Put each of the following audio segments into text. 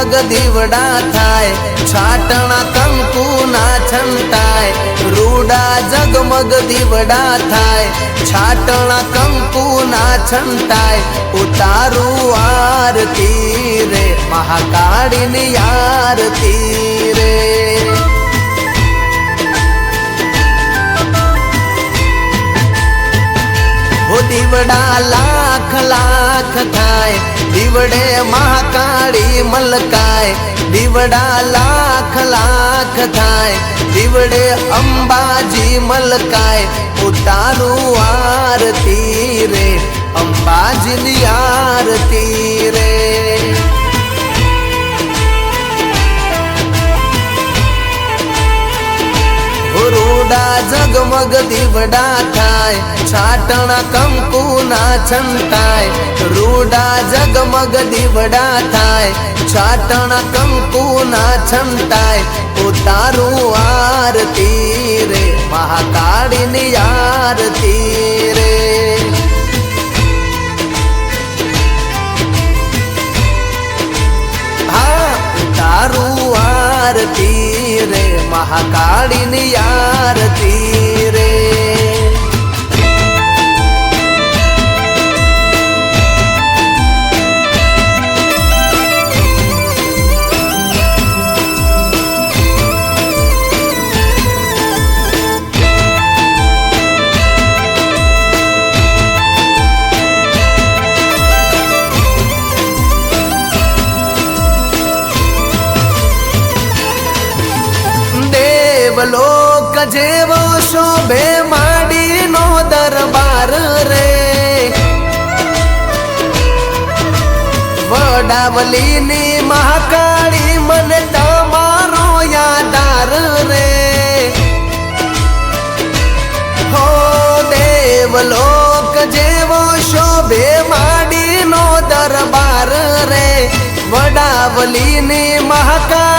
જગમગ દીવડા થાય છાટણા કંકુ ના છંટાય રૂડા જગમગ દીવડા થાય છાટણા કંકુ ના છંટાય ઉતારું આરતી રે મહાકાળીની આરતી રે હો દીવડા લાખ લાખ થાય દીવડે મહાકાળી મલકાય દીવડા લાખ લાખ થાય દીવડે અંબાજી મલકાય ઉતારું આરતી રે અંબાજીની આરતી રે રૂડા જગમગ દીવડા થાય, છાટણા કંકુ ના છંટાય. રૂડા જગમગ દીવડા થાય, છાટણા કંકુ ના છંટાય. પોતારું આરતી રે, મહાકાળીની આરતી રે. મહાકાળીની આરતી દેવલોક જેવો શોભે માડીનો દરબાર રે. વડાવલીની મહાકાળી મને તમારો યાદાર રે. હો દેવલોક જેવો શોભે માડીનો દરબાર રે. વડાવલીની મહાકાળી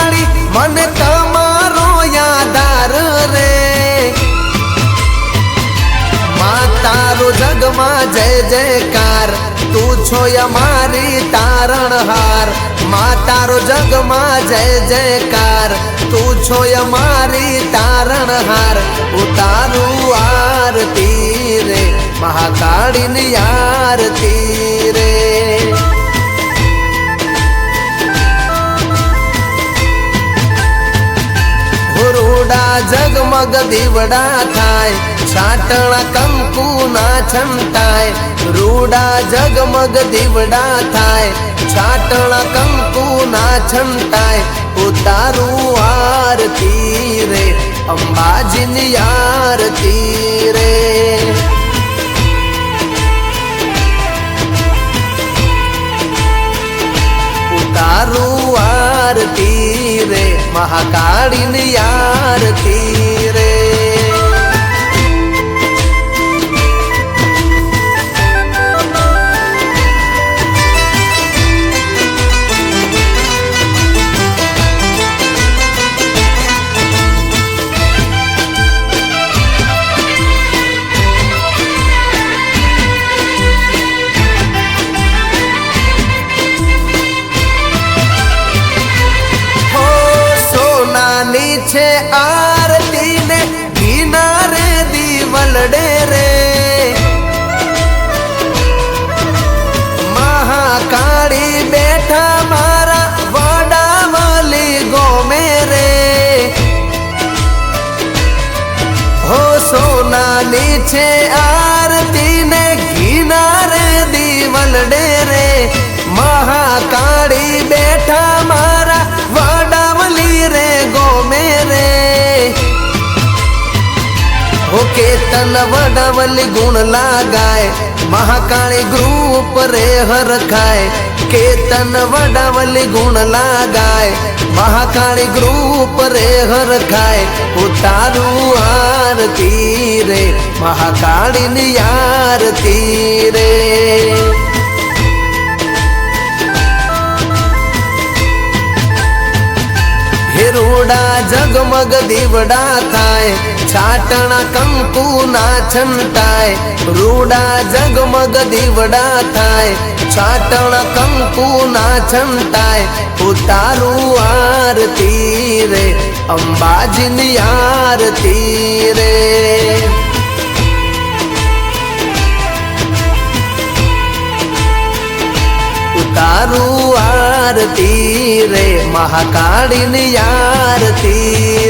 છો અમારી તારણહાર. માતારો જગમાં જય જયકાર. તું છો અમારી તારણહાર. ઉતારું આરતી રે. મહાકાળીની આરતી રે. રૂડા જગમગ દીવડા થાય. છાટણા કંકુ ના છંટાય. રૂડા જગમગ દીવડા થાય. છાટણા કંકુ ના છંટાય. ઉતારું આરતી રે, અંબાજીની આરતી રે. મહાકાળીની આરતી છે આરતી ને કિનારે દીવલ ડેરે. મહાકાળી બેઠા મારા વડાવલી રે ગોમે રે. હો કેતન વડાવલી ગુણ લાગાય. મહાકાળી ગ્રુપ રે હરખાય. કેતન વડાવલી ગુણ લાગાય. મહાકાળી ગ્રુપ રે હરખાય ઉતારું આરતી રે. મહાકાળીની આરતી રે. હિરુડા જગમગ દીવડા થાય, છાટણા કંકુ ના છંટાય. રૂડા જગમગ દીવડા થાય, છાટણ કંકુ ના છંટાય. ઉતારું આરતી રે, અંબાજીની આરતી રે. આરતી રે મહાકાળીની આરતી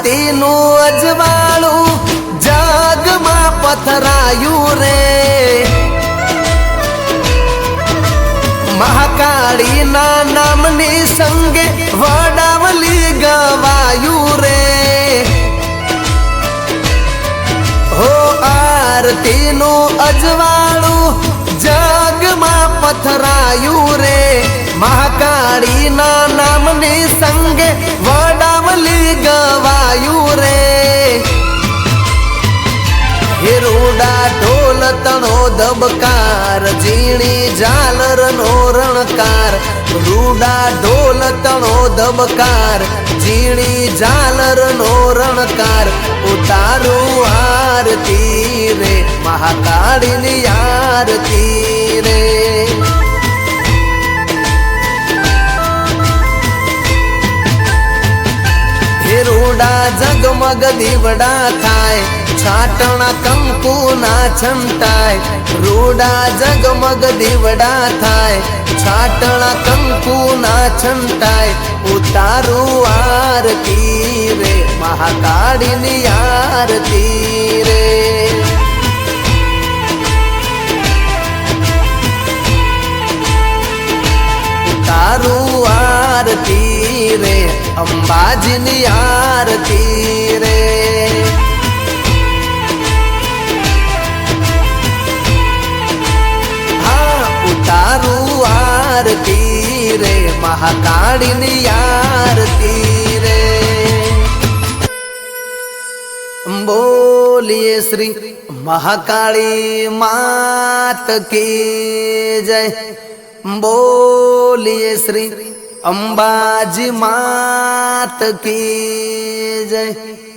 આરતીનું અજવાળું જગમાં પથરાયું રે. મહાકાળીના નામની સંગે વડાવલી ગવાયું રે. હો, આરતીનું અજવાળું જગમાં પથરાયું રે. મહાકાળીના નામની રૂડા ઢોલ તણો ધબકાર ઝીણી ઝાલર નો રણકાર ઉતારું આરતી રે મહાકાળીની આરતી રે. હિરુડા જગમગ દીવડા થાય. છાટણા કંકુ ના છંટાય. રૂડા, જગમગ દીવડા થાય. છાટણા કંકુ ના છંટાય. ઉતારું આરતી રે, મહાકાળીની આરતી રે. અંબાજીની આરતી રે. હા, ઉતારું આરતી રે, મહાકાળીની આરતી રે. બોલીએ શ્રી મહાકાળી માત કી જય. બોલીએ શ્રી અંબાજી માત કી જય.